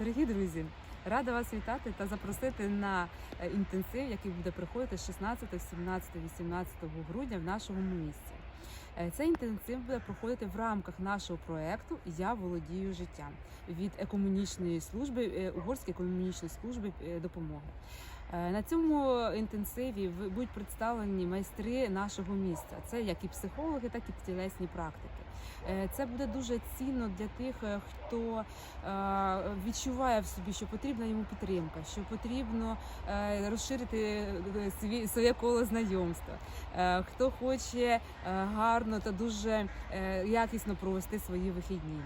Дорогі друзі, рада вас вітати та запросити на е, інтенсив, який буде проходити з 16, 17, 18 грудня в нашому місті. Е, Цей інтенсив буде проходити в рамках нашого проекту Я володію життям від екомунічної служби е, Угорської економічної служби допомоги. Е, На цьому інтенсиві будуть представлені майстри нашого міста. Це як і психологи, так і тілесні практики. Е, Це буде дуже цінно для тих, е, хто відчуває в собі, що потрібна йому підтримка, що потрібно розширити своє коло знайомства, хто хоче гарно та дуже якісно провести свої вихідні.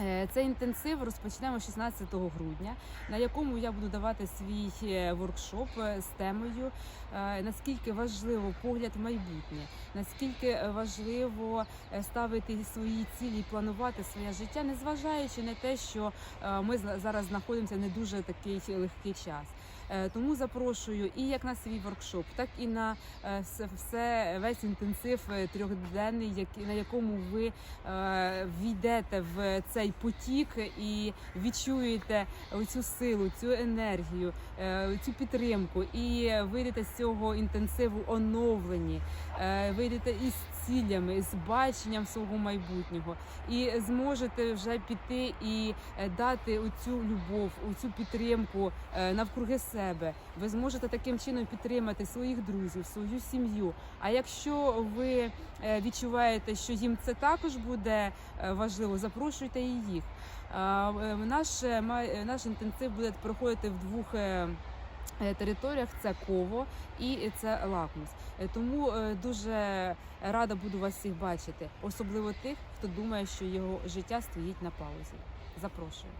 Е, Цей інтенсив розпочнемо 16 грудня, на якому я буду давати свій е, воркшоп е, з темою наскільки важливо погляд в майбутнє, наскільки важливо ставити свої цілі і планувати своє життя, незважаючи на те, що ми зараз знаходимося не дуже такий легкий час. Е, Тому запрошую і як на свій воркшоп, так і на е, все, весь інтенсив е, трьохденний, на якому ви війдете в цей потік і відчуєте цю силу, цю енергію, цю підтримку, і вийдете з цього інтенсиву оновлені, вийдете із цілями, з баченням свого майбутнього, і зможете вже піти і дати оцю любов, оцю підтримку навкруги себе. Ви зможете таким чином підтримати своїх друзів, свою сім'ю. А якщо ви е, відчуваєте, що їм це також буде е, важливо, запрошуйте і їх. Е, Наш, наш інтенсив буде проходити в двох територіях: це Ково і це Лакмус. Тому дуже рада буду вас всіх бачити, особливо тих, хто думає, що його життя стоїть на паузі. Запрошую.